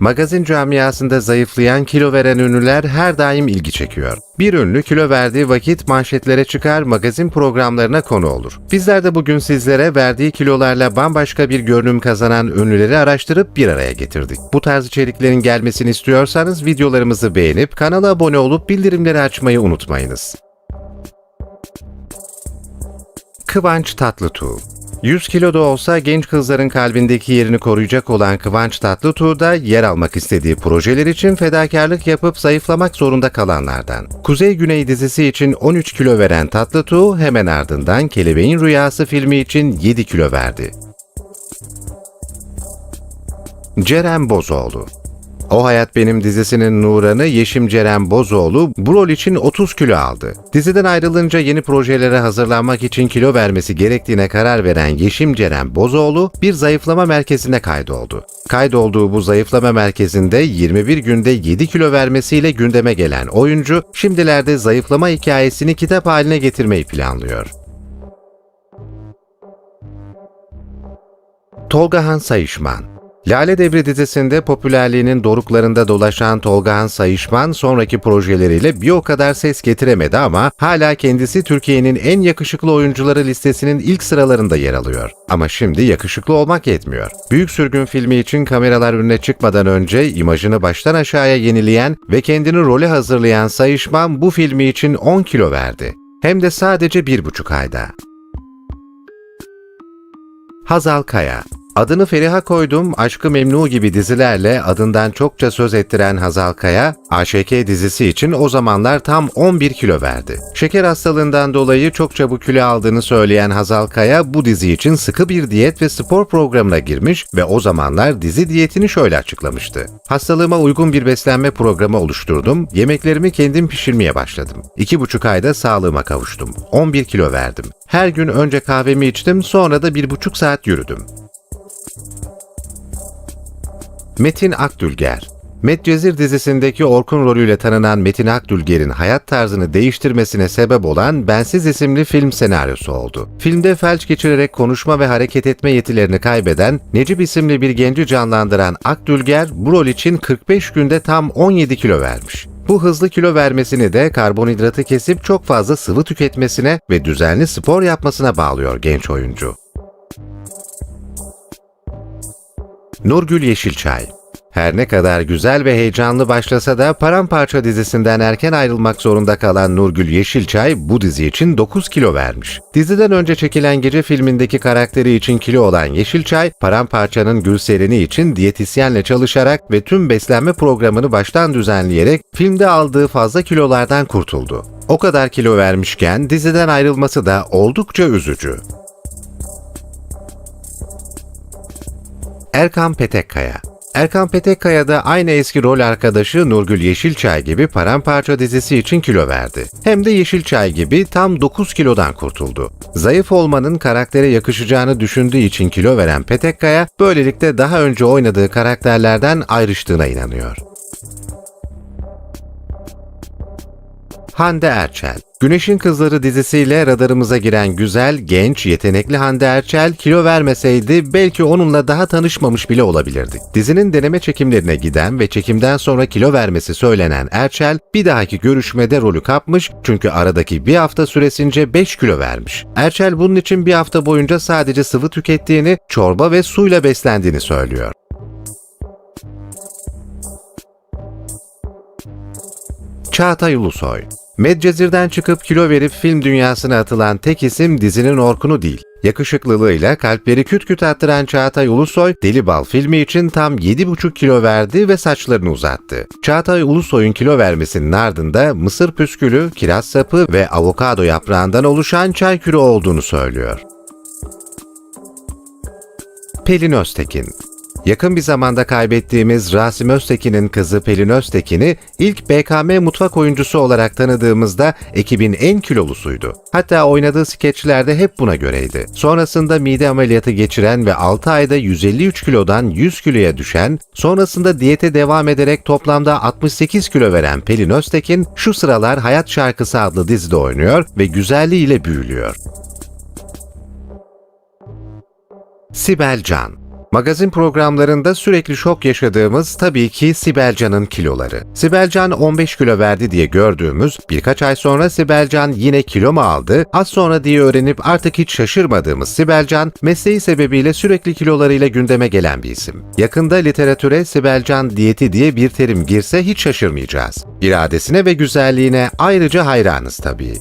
Magazin camiasında zayıflayan, kilo veren ünlüler her daim ilgi çekiyor. Bir ünlü kilo verdiği vakit manşetlere çıkar, magazin programlarına konu olur. Bizler de bugün sizlere verdiği kilolarla bambaşka bir görünüm kazanan ünlüleri araştırıp bir araya getirdik. Bu tarz içeriklerin gelmesini istiyorsanız videolarımızı beğenip kanala abone olup bildirimleri açmayı unutmayınız. Kıvanç Tatlıtuğ 100 kilo da olsa genç kızların kalbindeki yerini koruyacak olan Kıvanç Tatlıtuğ da yer almak istediği projeler için fedakarlık yapıp zayıflamak zorunda kalanlardan. Kuzey Güney dizisi için 13 kilo veren Tatlıtuğ hemen ardından Kelebeğin Rüyası filmi için 7 kilo verdi. Ceren Bozoğlu o Hayat Benim dizisinin Nuran'ı Yeşim Ceren Bozoğlu bu rol için 30 kilo aldı. Diziden ayrılınca yeni projelere hazırlanmak için kilo vermesi gerektiğine karar veren Yeşim Ceren Bozoğlu bir zayıflama merkezine kaydoldu. Kaydolduğu bu zayıflama merkezinde 21 günde 7 kilo vermesiyle gündeme gelen oyuncu şimdilerde zayıflama hikayesini kitap haline getirmeyi planlıyor. Tolgahan Sayışman Lale Devri dizisinde popülerliğinin doruklarında dolaşan Tolgahan Sayışman sonraki projeleriyle bir o kadar ses getiremedi ama hala kendisi Türkiye'nin en yakışıklı oyuncuları listesinin ilk sıralarında yer alıyor. Ama şimdi yakışıklı olmak yetmiyor. Büyük Sürgün filmi için kameralar önüne çıkmadan önce imajını baştan aşağıya yenileyen ve kendini role hazırlayan Sayışman bu filmi için 10 kilo verdi. Hem de sadece bir buçuk ayda. Hazal Kaya Adını Feriha koydum, Aşkı Memnu gibi dizilerle adından çokça söz ettiren Hazal Kaya, AŞK dizisi için o zamanlar tam 11 kilo verdi. Şeker hastalığından dolayı çok çabuk kilo aldığını söyleyen Hazal Kaya bu dizi için sıkı bir diyet ve spor programına girmiş ve o zamanlar dizi diyetini şöyle açıklamıştı. Hastalığıma uygun bir beslenme programı oluşturdum, yemeklerimi kendim pişirmeye başladım. İki buçuk ayda sağlığıma kavuştum. 11 kilo verdim. Her gün önce kahvemi içtim, sonra da bir buçuk saat yürüdüm. Metin Akdülger Medcezir dizisindeki Orkun rolüyle tanınan Metin Akdülger'in hayat tarzını değiştirmesine sebep olan Bensiz isimli film senaryosu oldu. Filmde felç geçirerek konuşma ve hareket etme yetilerini kaybeden Necip isimli bir genci canlandıran Akdülger bu rol için 45 günde tam 17 kilo vermiş. Bu hızlı kilo vermesini de karbonhidratı kesip çok fazla sıvı tüketmesine ve düzenli spor yapmasına bağlıyor genç oyuncu. Nurgül Yeşilçay her ne kadar güzel ve heyecanlı başlasa da Paramparça dizisinden erken ayrılmak zorunda kalan Nurgül Yeşilçay bu dizi için 9 kilo vermiş. Diziden önce çekilen Gece filmindeki karakteri için kilo olan Yeşilçay, Paramparça'nın Gülseren'i için diyetisyenle çalışarak ve tüm beslenme programını baştan düzenleyerek filmde aldığı fazla kilolardan kurtuldu. O kadar kilo vermişken diziden ayrılması da oldukça üzücü. Erkan Petekkaya Erkan Petekkaya da aynı eski rol arkadaşı Nurgül Yeşilçay gibi Paramparça dizisi için kilo verdi. Hem de Yeşilçay gibi tam 9 kilodan kurtuldu. Zayıf olmanın karaktere yakışacağını düşündüğü için kilo veren Petekkaya, böylelikle daha önce oynadığı karakterlerden ayrıştığına inanıyor. Hande Erçel Güneşin Kızları dizisiyle radarımıza giren güzel, genç, yetenekli Hande Erçel kilo vermeseydi belki onunla daha tanışmamış bile olabilirdik. Dizinin deneme çekimlerine giden ve çekimden sonra kilo vermesi söylenen Erçel bir dahaki görüşmede rolü kapmış çünkü aradaki bir hafta süresince 5 kilo vermiş. Erçel bunun için bir hafta boyunca sadece sıvı tükettiğini, çorba ve suyla beslendiğini söylüyor. Çağatay Ulusoy Medcezir'den çıkıp kilo verip film dünyasına atılan tek isim dizinin Orkun'u değil. Yakışıklılığıyla kalpleri küt küt attıran Çağatay Ulusoy, Deli Bal filmi için tam 7,5 kilo verdi ve saçlarını uzattı. Çağatay Ulusoy'un kilo vermesinin ardında mısır püskülü, kiraz sapı ve avokado yaprağından oluşan çay kürü olduğunu söylüyor. Pelin Öztekin Yakın bir zamanda kaybettiğimiz Rasim Öztekin'in kızı Pelin Öztekin'i ilk BKM mutfak oyuncusu olarak tanıdığımızda ekibin en kilolusuydu. Hatta oynadığı skeçlerde hep buna göreydi. Sonrasında mide ameliyatı geçiren ve 6 ayda 153 kilodan 100 kiloya düşen, sonrasında diyete devam ederek toplamda 68 kilo veren Pelin Öztekin şu sıralar Hayat Şarkısı adlı dizide oynuyor ve güzelliğiyle büyülüyor. Sibel Can Magazin programlarında sürekli şok yaşadığımız tabii ki Sibel Can'ın kiloları. Sibel Can 15 kilo verdi diye gördüğümüz, birkaç ay sonra Sibel Can yine kilo mu aldı, az sonra diye öğrenip artık hiç şaşırmadığımız Sibel Can, mesleği sebebiyle sürekli kilolarıyla gündeme gelen bir isim. Yakında literatüre Sibel Can diyeti diye bir terim girse hiç şaşırmayacağız. İradesine ve güzelliğine ayrıca hayranız tabii.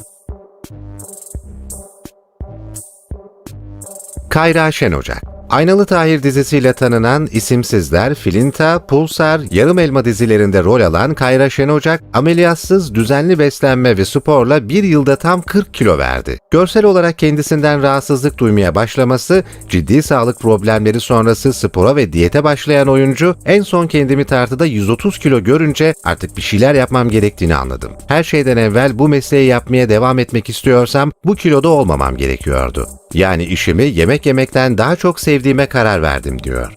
Kayra Şenocak Aynalı Tahir dizisiyle tanınan İsimsizler, Filinta, Pulsar, Yarım Elma dizilerinde rol alan Kayra Şenocak, ameliyatsız düzenli beslenme ve sporla bir yılda tam 40 kilo verdi. Görsel olarak kendisinden rahatsızlık duymaya başlaması, ciddi sağlık problemleri sonrası spora ve diyete başlayan oyuncu, en son kendimi tartıda 130 kilo görünce artık bir şeyler yapmam gerektiğini anladım. Her şeyden evvel bu mesleği yapmaya devam etmek istiyorsam bu kiloda olmamam gerekiyordu. Yani işimi yemek yemekten daha çok sevdiğime karar verdim diyor.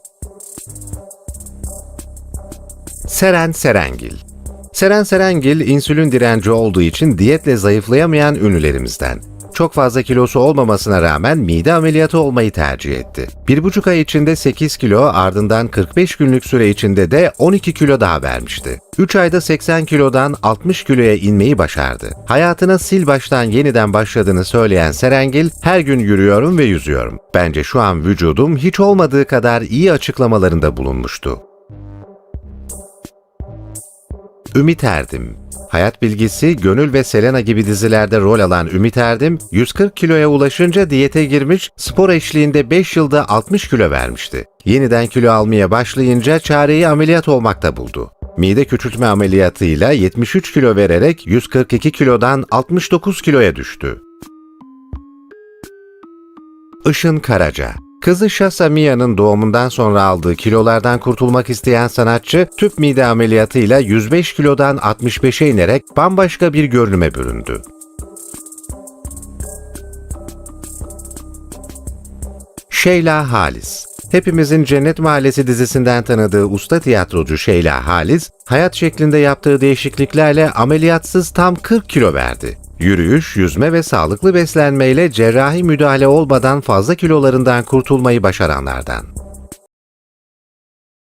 Seren Serengil Seren Serengil insülin direnci olduğu için diyetle zayıflayamayan ünlülerimizden. Çok fazla kilosu olmamasına rağmen mide ameliyatı olmayı tercih etti. Bir buçuk ay içinde 8 kilo ardından 45 günlük süre içinde de 12 kilo daha vermişti. 3 ayda 80 kilodan 60 kiloya inmeyi başardı. Hayatına sil baştan yeniden başladığını söyleyen Serengil, her gün yürüyorum ve yüzüyorum. Bence şu an vücudum hiç olmadığı kadar iyi açıklamalarında bulunmuştu. Ümit Erdim Hayat Bilgisi, Gönül ve Selena gibi dizilerde rol alan Ümit Erdim, 140 kiloya ulaşınca diyete girmiş, spor eşliğinde 5 yılda 60 kilo vermişti. Yeniden kilo almaya başlayınca çareyi ameliyat olmakta buldu. Mide küçültme ameliyatıyla 73 kilo vererek 142 kilodan 69 kiloya düştü. Işın Karaca Kızı Shasa Mia'nın doğumundan sonra aldığı kilolardan kurtulmak isteyen sanatçı, tüp mide ameliyatıyla 105 kilodan 65'e inerek bambaşka bir görünüme büründü. Şeyla Halis Hepimizin Cennet Mahallesi dizisinden tanıdığı usta tiyatrocu Şeyla Halis, hayat şeklinde yaptığı değişikliklerle ameliyatsız tam 40 kilo verdi. Yürüyüş, yüzme ve sağlıklı beslenmeyle cerrahi müdahale olmadan fazla kilolarından kurtulmayı başaranlardan.